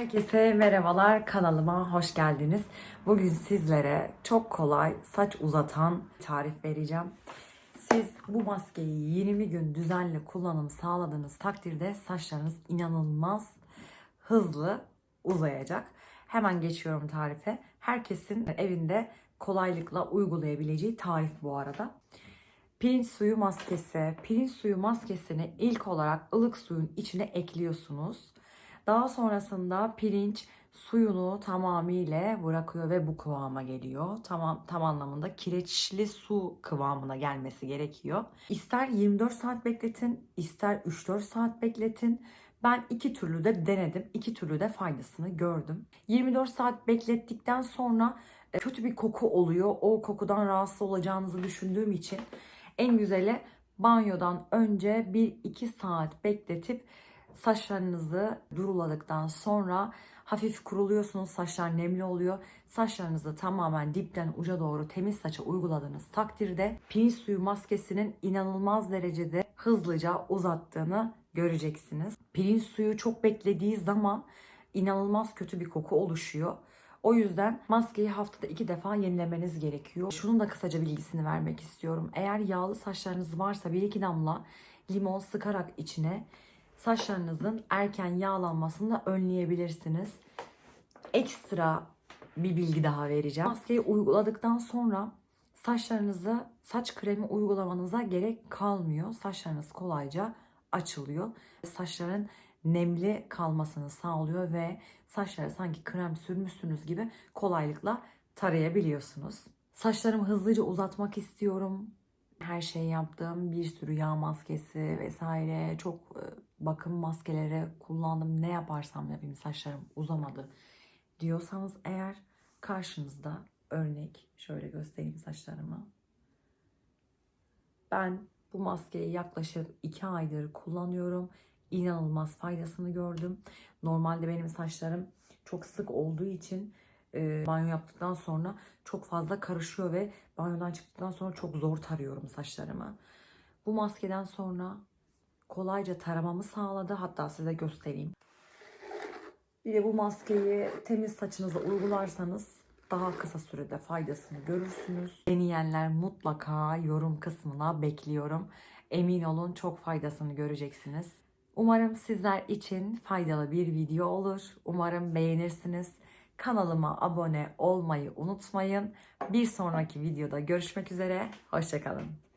Herkese merhabalar kanalıma hoş geldiniz. Bugün sizlere çok kolay saç uzatan tarif vereceğim. Siz bu maskeyi 20 gün düzenli kullanım sağladığınız takdirde saçlarınız inanılmaz hızlı uzayacak. Hemen geçiyorum tarife. Herkesin evinde kolaylıkla uygulayabileceği tarif bu arada. Pirinç suyu maskesi. Pirinç suyu maskesini ilk olarak ılık suyun içine ekliyorsunuz. Daha sonrasında pirinç suyunu tamamıyla bırakıyor ve bu kıvama geliyor. Tamam tam anlamında kireçli su kıvamına gelmesi gerekiyor. İster 24 saat bekletin, ister 3-4 saat bekletin. Ben iki türlü de denedim. iki türlü de faydasını gördüm. 24 saat beklettikten sonra e, kötü bir koku oluyor. O kokudan rahatsız olacağınızı düşündüğüm için en güzeli banyodan önce 1-2 saat bekletip saçlarınızı duruladıktan sonra hafif kuruluyorsunuz. Saçlar nemli oluyor. Saçlarınızı tamamen dipten uca doğru temiz saça uyguladığınız takdirde pirinç suyu maskesinin inanılmaz derecede hızlıca uzattığını göreceksiniz. Pirinç suyu çok beklediği zaman inanılmaz kötü bir koku oluşuyor. O yüzden maskeyi haftada iki defa yenilemeniz gerekiyor. Şunun da kısaca bilgisini vermek istiyorum. Eğer yağlı saçlarınız varsa bir iki damla limon sıkarak içine saçlarınızın erken yağlanmasını da önleyebilirsiniz. Ekstra bir bilgi daha vereceğim. Maskeyi uyguladıktan sonra saçlarınızı saç kremi uygulamanıza gerek kalmıyor. Saçlarınız kolayca açılıyor. Saçların nemli kalmasını sağlıyor ve saçlara sanki krem sürmüşsünüz gibi kolaylıkla tarayabiliyorsunuz. Saçlarımı hızlıca uzatmak istiyorum. Her şeyi yaptım. Bir sürü yağ maskesi vesaire çok bakım maskeleri kullandım. Ne yaparsam yapayım saçlarım uzamadı diyorsanız eğer karşınızda örnek şöyle göstereyim saçlarımı. Ben bu maskeyi yaklaşık 2 aydır kullanıyorum. İnanılmaz faydasını gördüm. Normalde benim saçlarım çok sık olduğu için e, banyo yaptıktan sonra çok fazla karışıyor ve banyodan çıktıktan sonra çok zor tarıyorum saçlarımı. Bu maskeden sonra kolayca taramamı sağladı. Hatta size göstereyim. Bir de bu maskeyi temiz saçınıza uygularsanız daha kısa sürede faydasını görürsünüz. Deneyenler mutlaka yorum kısmına bekliyorum. Emin olun çok faydasını göreceksiniz. Umarım sizler için faydalı bir video olur. Umarım beğenirsiniz. Kanalıma abone olmayı unutmayın. Bir sonraki videoda görüşmek üzere. Hoşçakalın.